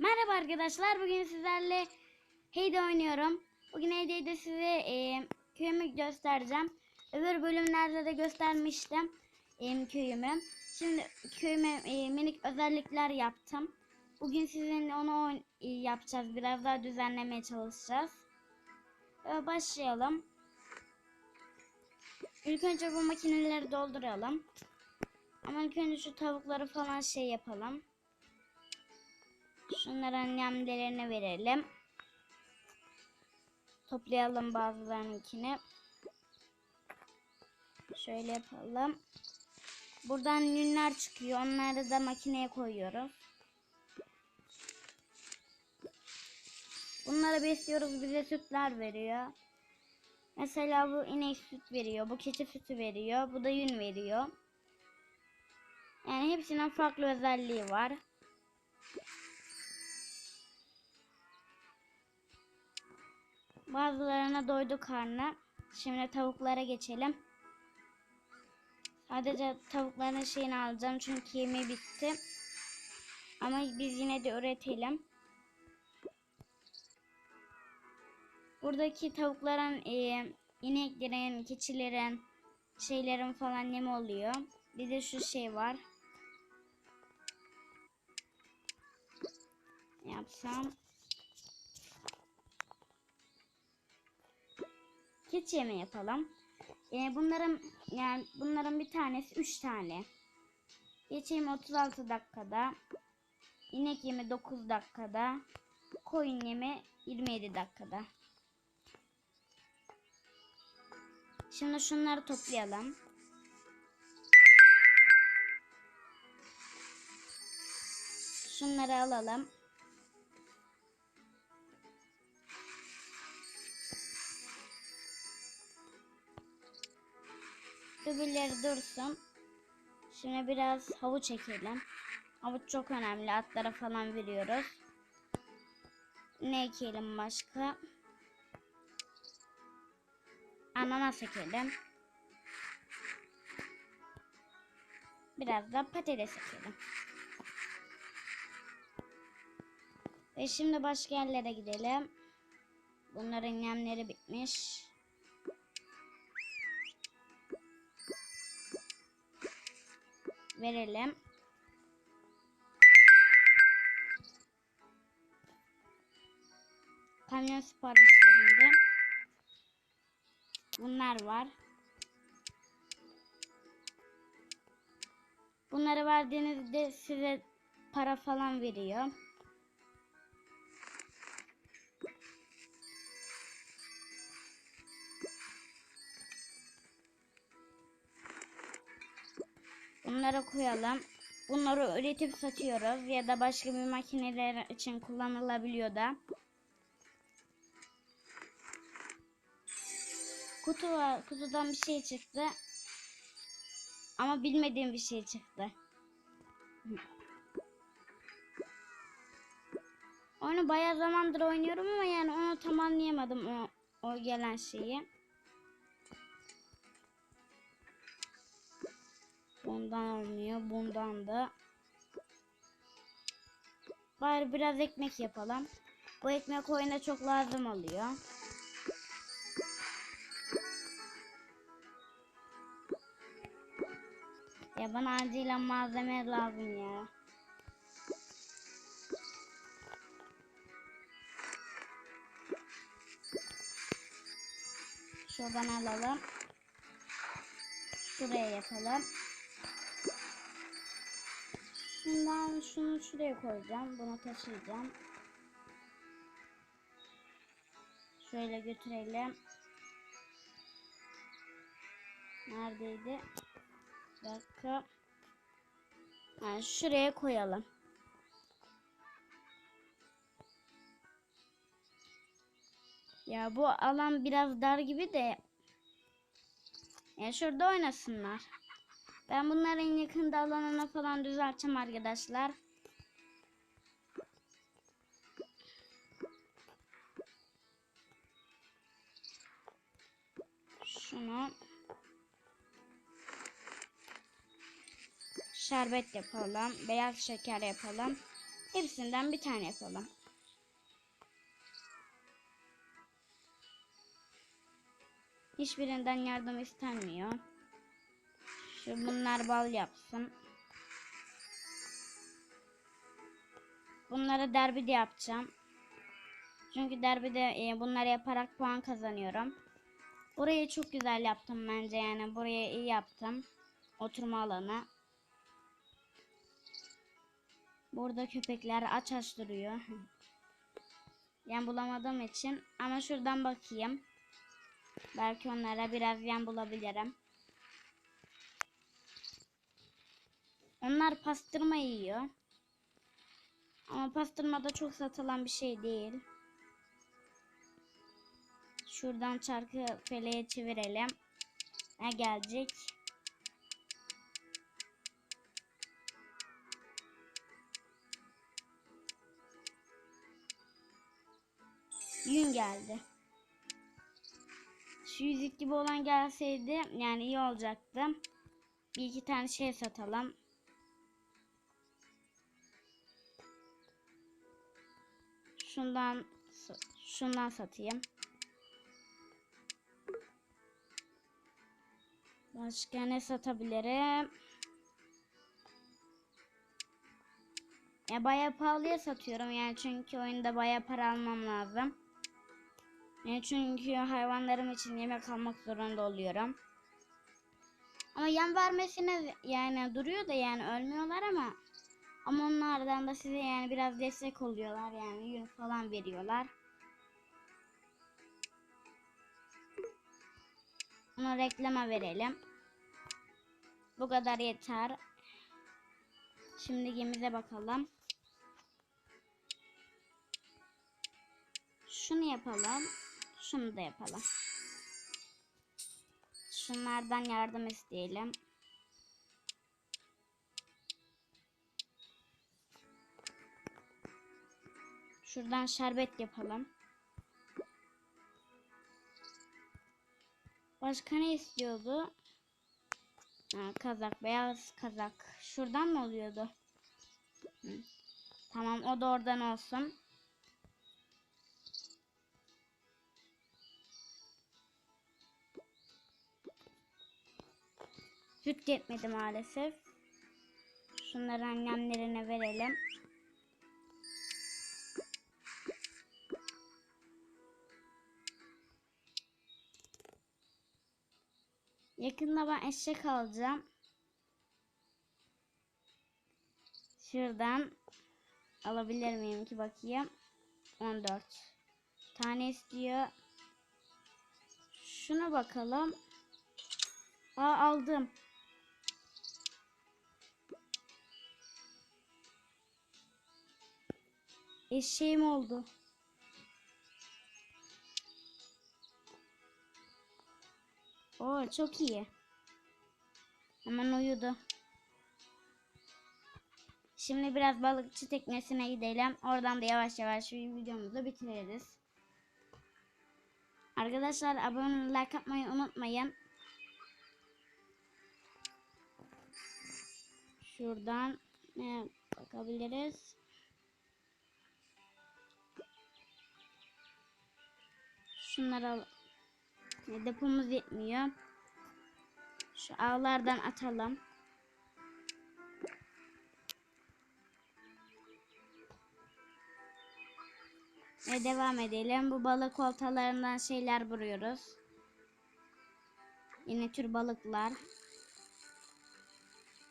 Merhaba arkadaşlar. Bugün sizlerle Heyde oynuyorum. Bugün Heyde'de size e, köyümü göstereceğim. Öbür bölümlerde de göstermiştim e, köyümü. Şimdi köyüme e, minik özellikler yaptım. Bugün sizinle onu e, yapacağız. Biraz daha düzenlemeye çalışacağız. E, başlayalım. İlk önce bu makineleri dolduralım. Ama ilk önce şu tavukları falan şey yapalım. Şunların yemlerini verelim. Toplayalım bazılarınkini. Şöyle yapalım. Buradan yünler çıkıyor. Onları da makineye koyuyoruz. Bunları besliyoruz. Bize sütler veriyor. Mesela bu inek süt veriyor. Bu keçi sütü veriyor. Bu da yün veriyor. Yani hepsinin farklı özelliği var. Bazılarına doydu karnı. Şimdi tavuklara geçelim. Sadece tavukların şeyini alacağım çünkü yemeği bitti. Ama biz yine de üretelim. Buradaki tavukların, e, ineklerin, keçilerin, şeylerin falan yem oluyor. Bir de şu şey var. Yapsam. Keçi yemi yapalım. Ee, bunların yani bunların bir tanesi 3 tane. Keçi yemi 36 dakikada. İnek yemi 9 dakikada. Koyun yemi 27 dakikada. Şimdi şunları toplayalım. Şunları alalım. Öbürleri dursun. Şimdi biraz havuç çekelim. Havuç çok önemli. Atlara falan veriyoruz. Ne ekelim başka? Ananas ekelim. Biraz da patates ekelim. Ve şimdi başka yerlere gidelim. Bunların yemleri bitmiş. Verelim. Kamyon siparişlerinde bunlar var. Bunları verdiğinizde size para falan veriyor. Bunları koyalım. Bunları üretip satıyoruz ya da başka bir makineler için kullanılabiliyor da. Kutu var. Kutudan bir şey çıktı. Ama bilmediğim bir şey çıktı. Oyunu bayağı zamandır oynuyorum ama yani onu tamamlayamadım o, o gelen şeyi. Bundan olmuyor. Bundan da. Bari biraz ekmek yapalım. Bu ekmek oyuna çok lazım oluyor. Ya bana acilen malzeme lazım ya. Şuradan alalım. Şuraya yapalım. Şundan şunu şuraya koyacağım. Bunu taşıyacağım. Şöyle götürelim. Neredeydi? Bir dakika. Yani şuraya koyalım. Ya bu alan biraz dar gibi de. Ya şurada oynasınlar. Ben bunların yakında alanını falan düzelteceğim arkadaşlar. Şunu şerbet yapalım. Beyaz şeker yapalım. Hepsinden bir tane yapalım. Hiçbirinden yardım istenmiyor. Şu bunlar bal yapsın. Bunları derbide yapacağım. Çünkü derbide e, bunları yaparak puan kazanıyorum. Burayı çok güzel yaptım bence yani. Burayı iyi yaptım. Oturma alanı. Burada köpekler aç aç duruyor. Yem bulamadığım için ama şuradan bakayım. Belki onlara biraz yem bulabilirim. Onlar pastırma yiyor. Ama pastırma da çok satılan bir şey değil. Şuradan çarkı feleğe çevirelim. Ne gelecek? Yün geldi. Şu yüzük gibi olan gelseydi yani iyi olacaktı. Bir iki tane şey satalım. Şundan şundan satayım. Başka ne satabilirim? Ya bayağı pahalıya satıyorum yani çünkü oyunda bayağı para almam lazım. Yani çünkü hayvanlarım için yemek almak zorunda oluyorum. Ama yem vermesine yani duruyor da yani ölmüyorlar ama ama onlardan da size yani biraz destek oluyorlar yani yün falan veriyorlar. Bunu reklama verelim. Bu kadar yeter. Şimdi gemize bakalım. Şunu yapalım. Şunu da yapalım. Şunlardan yardım isteyelim. Şuradan şerbet yapalım. Başka ne istiyordu? Ha, kazak, beyaz kazak. Şuradan mı oluyordu? Tamam, o da oradan olsun. Süt yetmedi maalesef. Şunları annemlerine verelim. Yakında ben eşek alacağım. Şuradan alabilir miyim ki bakayım. 14 tane istiyor. Şuna bakalım. Aa aldım. Eşeğim oldu. Oo çok iyi. Hemen uyudu. Şimdi biraz balıkçı teknesine gidelim. Oradan da yavaş yavaş videomuzu bitiririz. Arkadaşlar abone like atmayı unutmayın. Şuradan ne bakabiliriz? Şunları al. Depomuz yetmiyor. Şu ağlardan atalım. Ve devam edelim. Bu balık oltalarından şeyler vuruyoruz. Yine tür balıklar.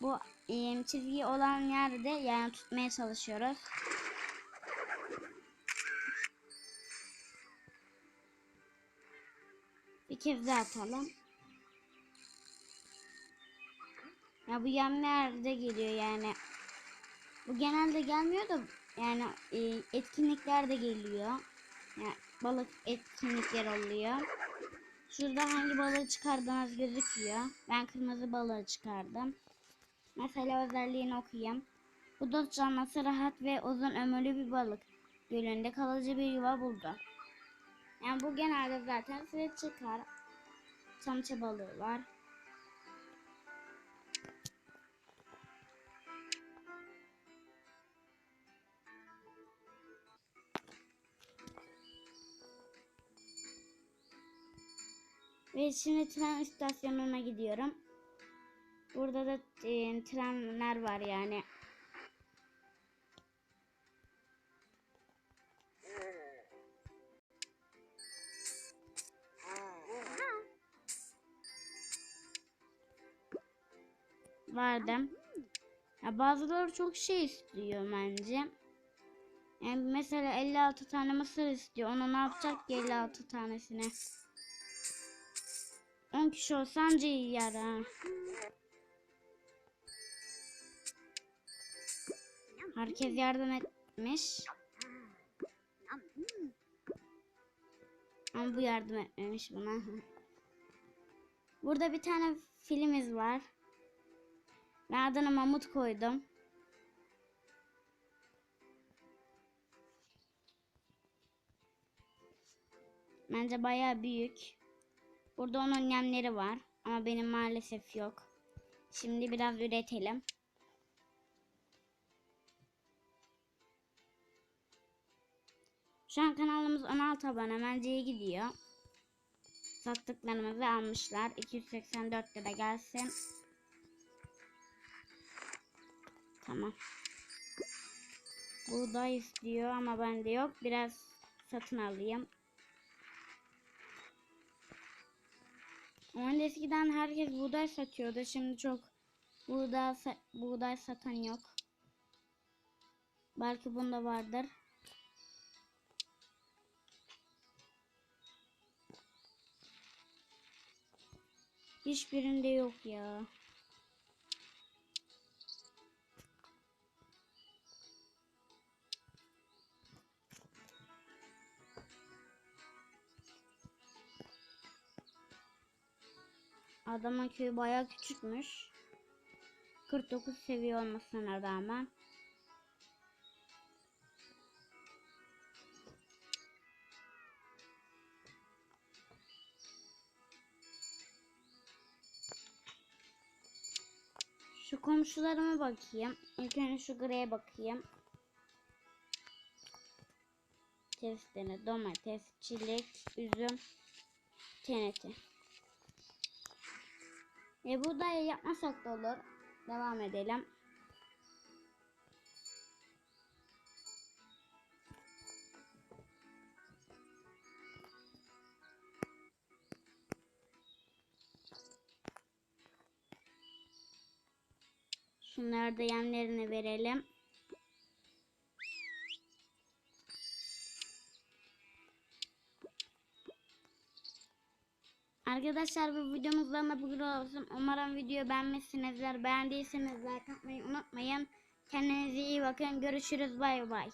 Bu e, çizgi olan yerde yani tutmaya çalışıyoruz. Bir kez daha atalım. Ya bu yemler de geliyor yani. Bu genelde gelmiyor da yani e, etkinlikler de geliyor. Yani balık etkinlikler oluyor. Şurada hangi balığı çıkardığınız gözüküyor. Ben kırmızı balığı çıkardım. Mesela özelliğini okuyayım. Bu dört canlısı rahat ve uzun ömürlü bir balık. Gölünde kalıcı bir yuva buldu. Yani bu genelde zaten size çıkar. Samça balığı var. Ve şimdi tren istasyonuna gidiyorum. Burada da e, trenler var yani. Vardım. Ya bazıları çok şey istiyor bence. Yani mesela 56 tane mısır istiyor. Ona ne yapacak ki 56 tanesini? 10 kişi olsa anca yer ha. Herkes yardım etmiş. Ama bu yardım etmemiş buna. Burada bir tane filimiz var. Ben adına Mamut koydum. Bence bayağı büyük. Burada onun yemleri var. Ama benim maalesef yok. Şimdi biraz üretelim. Şu an kanalımız 16 abone. Bence iyi gidiyor. Sattıklarımızı almışlar. 284 lira gelsin. Tamam. Buğday istiyor ama bende yok. Biraz satın alayım. Ama eskiden herkes buğday satıyordu. Şimdi çok buğday, sa- buğday satan yok. Belki bunda vardır. Hiçbirinde yok ya. Adamın köyü bayağı küçükmüş. 49 seviye olmasına rağmen. Şu komşularıma bakayım. İlk önce şu greye bakayım. Testine domates, çilek, üzüm, teneti. E buğday yapmasak da olur. Devam edelim. Şunları da yemlerini verelim. Arkadaşlar bu videomuzdan da bugün olsun. Umarım videoyu beğenmişsinizdir. Beğendiyseniz like atmayı unutmayın. Kendinize iyi bakın. Görüşürüz. Bay bay.